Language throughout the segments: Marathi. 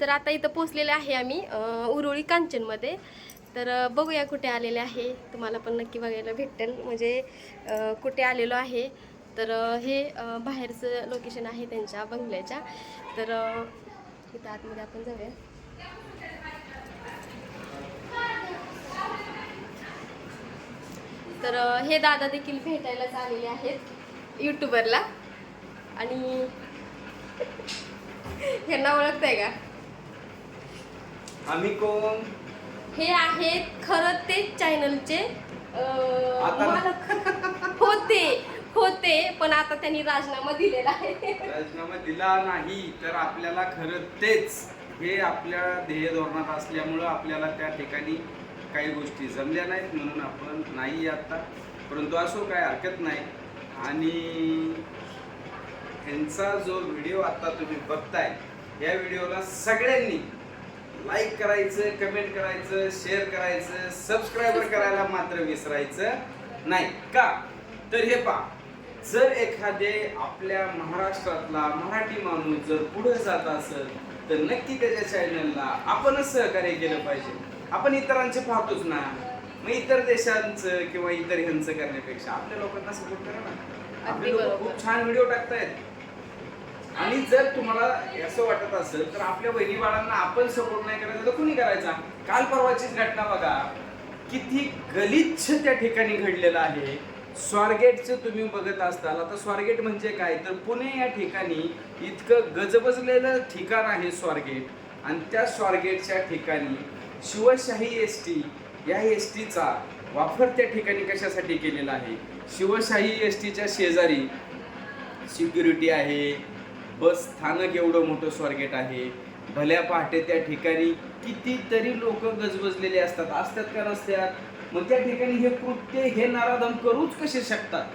तर आता इथं पोचलेले आहे आम्ही उरुळी कांचनमध्ये. तर बघूया कुठे आलेले आहे. तुम्हाला पण नक्की बघायला भेटेल. म्हणजे कुठे आलेलो आहे. तर हे बाहेरचं लोकेशन आहे त्यांच्या बंगल्याच्या. तर इथं आतमध्ये आपण जाऊया. तर हे दादा देखील भेटायलाच आलेले आहेत यूट्यूबरला आणि ह्यांना ओळखताय का? आम्ही कोण? हे आहेत खरं ते चॅनलचे आता- मालक. होते होते पण आता त्यांनी राजीनामा दिलेला आहे. राजीनामा दिला नाही तर आपल्याला खरं तेच हे आपल्या ध्येय धोरणात असल्यामुळं आपल्याला त्या ठिकाणी काही गोष्टी जमल्या नाहीत म्हणून आपण नाही आता. परंतु असो काय हरकत नाही. आणि ह्यांचा जो व्हिडिओ आता तुम्ही बघताय या व्हिडिओला सगळ्यांनी लाईक करायचं कमेंट करायचं शेअर करायचं सबस्क्राईबर करायला मात्र विसरायचं नाही. का? तर हे पहा जर एखादे आपल्या महाराष्ट्रातला मराठी माणूस जर पुढे जात असेल तर नक्की त्याच्या चॅनलला आपणच सहकार्य केलं पाहिजे. आपण इतरांचे पाहतोच ना. मग इतर देशांचं किंवा इतर ह्यांचं करण्यापेक्षा आपल्या लोकांना सपोर्ट करा ना. आपले लोक. खूप छान व्हिडिओ टाकतायत. आणि जर तुम्हाला असं वाटत असेल तर आपल्या बहिणी बाळांना आपण सपोर्ट नाही करायचा तर कुणी करायचा? काल परवाचीच घटना बघा. किती गलिच्छ त्या ठिकाणी घडलेलं आहे. स्वारगेटचं तुम्ही बघत असताल. आता स्वारगेट म्हणजे काय? तर पुणे या ठिकाणी इतकं गजबजलेलं ठिकाण आहे स्वारगेट. आणि त्या स्वारगेटच्या ठिकाणी शिवशाही एस टी या एस टीचा वापर त्या ठिकाणी कशासाठी केलेला आहे? शिवशाही एस टीच्या शेजारी सिक्युरिटी आहे बस स्थानक एवढं मोठं स्वारगेट आहे भल्या पहाटे त्या ठिकाणी कितीतरी लोक गजबजलेले असतात असतात का नसतात मग त्या ठिकाणी हे कृत्य हे नाराधम करूच कसे शकतात?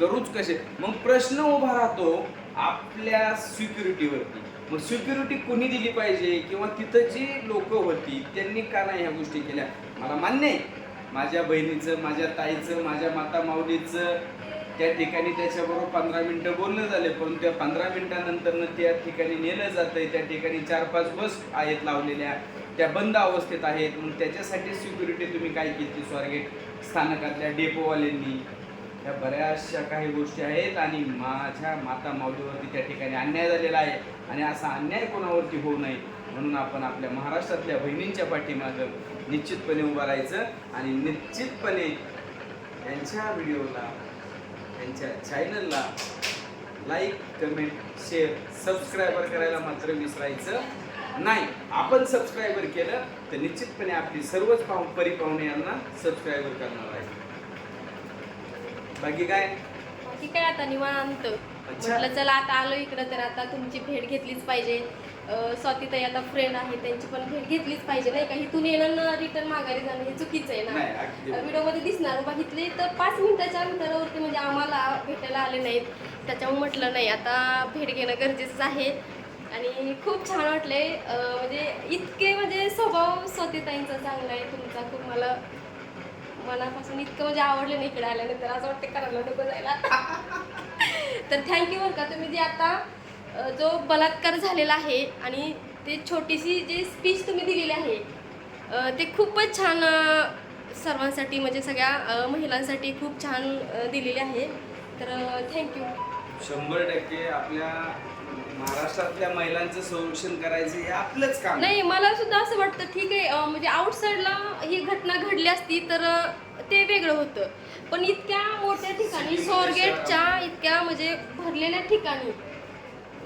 करूच कसे? मग प्रश्न उभा राहतो आपल्या सिक्युरिटीवरती मग सिक्युरिटी कोणी दिली पाहिजे किंवा तिथं जी लोक होती त्यांनी का नाही ह्या गोष्टी केल्या? मला मान्य आहे. माझ्या बहिणीचं माझ्या ताईचं माझ्या माता माऊलीचं त्या ठिकाणी त्याच्याबरोबर पंधरा मिनटं बोलणं झाले पण त्या पंधरा मिनटानंतरनं त्या ठिकाणी नेलं जातंय. त्या ठिकाणी चार पाच बस आहेत लावलेल्या. त्या बंद अवस्थेत आहेत. मग त्याच्यासाठी सिक्युरिटी तुम्ही काय केली? स्वारगेट स्थानकातल्या डेपोवाल्यांनी ह्या बऱ्याचशा काही गोष्टी आहेत आणि माझ्या माता माऊलीवरती त्या ठिकाणी अन्याय झालेला आहे आणि असा अन्याय कोणावरती होऊ नये म्हणून आपण आपल्या महाराष्ट्रातल्या बहिणींच्या पाठीमागं निश्चितपणे उभं राहायचं आणि निश्चितपणे यांच्या व्हिडिओला यांच्या चॅनलला लाईक कमेंट शेअर सबस्क्रायबर करायला मात्र विसरायचं नाही. आपण सबस्क्रायबर केलं तर निश्चितपणे आपली सर्वच पाहू परिपाहुणे यांना सबस्क्रायबर करणार आहे. बाकी काय? बाकी काय आता निवांत. म्हटलं चला आता आलो इकडं तर आता तुमची भेट घेतलीच पाहिजे. स्वातीताई आता फ्रेंड आहे त्यांची पण भेट घेतलीच पाहिजे नाही का? इथून येणं ना रिटर्न माघारी जाणं हे चुकीचं आहे. ना? व्हिडिओमध्ये दिसणार बघितले तर पाच मिनिटाच्या अंतरावरती म्हणजे आम्हाला भेटायला आले नाहीत. त्याच्यामुळे म्हटलं नाही आता भेट घेणं गरजेचंच आहे. आणि खूप छान वाटले म्हणजे इतके म्हणजे स्वभाव स्वातीताईंचा चांगला आहे तुमचा खूप मला मनापासून इतकं म्हणजे आवडलं नाही इकडे आल्यानंतर. असं वाटतं करायला नको जायला. तर थँक्यू बरं का. तुम्ही जे आता जो बलात्कार झालेला आहे आणि ते छोटीशी जी स्पीच तुम्ही दिलेली आहे ते खूपच छान सर्वांसाठी म्हणजे सगळ्या महिलांसाठी खूप छान दिलेली आहे. तर थँक्यू शंभर टक्के आपल्या महाराष्ट्रातल्या महिलांचं संरक्षण करायचं हे आपलंच काम आहे. नाही मला सुद्धा असं वाटतं ठीक आहे अं, म्हणजे आउटसाईडला ही घटना घडली असती तर अं, ते वेगळं होतं. पण इतक्या मोठ्या ठिकाणी स्वारगेटच्या इतक्या म्हणजे भरलेल्या ठिकाणी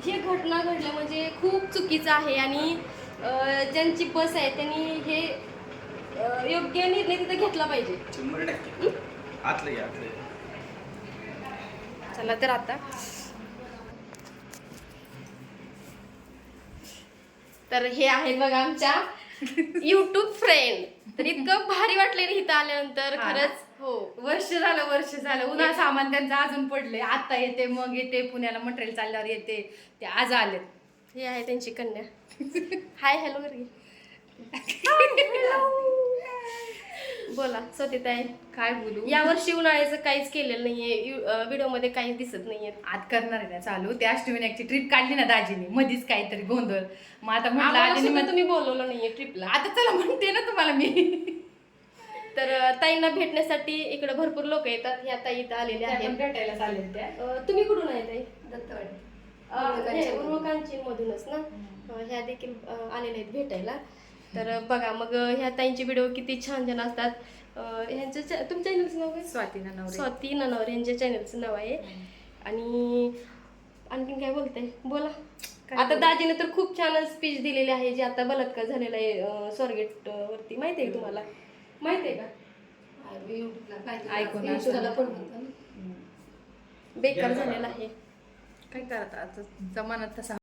ही घटना घडली म्हणजे खूप चुकीचं आहे. आणि अं, ज्यांची बस आहे त्यांनी हे अं, योग्य निर्णय तिथे घेतला पाहिजे. शंभर टक्के. आतलं घ्या आतलं घ्या. चला तर आता. तर हे आहेत बघा आमच्या युट्यूब फ्रेंड तर इतकं भारी वाटले ना इथं आल्यानंतर? खरंच हो. वर्ष झालं वर्ष झालं. उन्हा सामान त्यांचं अजून पडले आता येते मग येते. पुण्याला मटेरियल चालल्यावर येते. ते आज आलेत. हे आहे त्यांची कन्या. हाय हॅलो बोला. स्वतित आहे काय बोलू? या वर्षी उन्हाळ्याचं काहीच केलेलं नाहीये. व्हिडिओमध्ये काहीच दिसत नाहीये. आज करणार आहे ना चालू? त्या अष्टविनायकची ट्रिप काढली ना दाजीने. मधीच काहीतरी गोंधळ. मग आता म्हटलं तुम्ही बोलवलं नाहीये ट्रिपला आता चला म्हणते ना तुम्हाला मी. तर ताईंना भेटण्यासाठी इकडे भरपूर लोक येतात. ह्या ताई इथं आलेल्या पण आहेत. भेटायला चालेल त्या. तुम्ही कुठून आहे ताई? दत्तवाडी. उर्वकांची मधूनच ना? ह्या देखील आलेल्या आहेत भेटायला. तर बघा मग ह्या ताईंचे व्हिडिओ किती छान छान असतात. ह्यांचं तुमच्या चॅनलचं नाव काय? स्वाती नवरे स्वाती ननवर यांच्या चॅनलचं नाव आहे. आणि आणखीन काय बोलते बोला. आता? दाजीने तर खूप छान स्पीच दिलेली आहे जे आता बलात्कार झालेला आहे स्वारगेट वरती माहिती आहे तुम्हाला? माहिती आहे का? ऐकून बेकार झालेला आहे. काय करता आता? जमाना तसा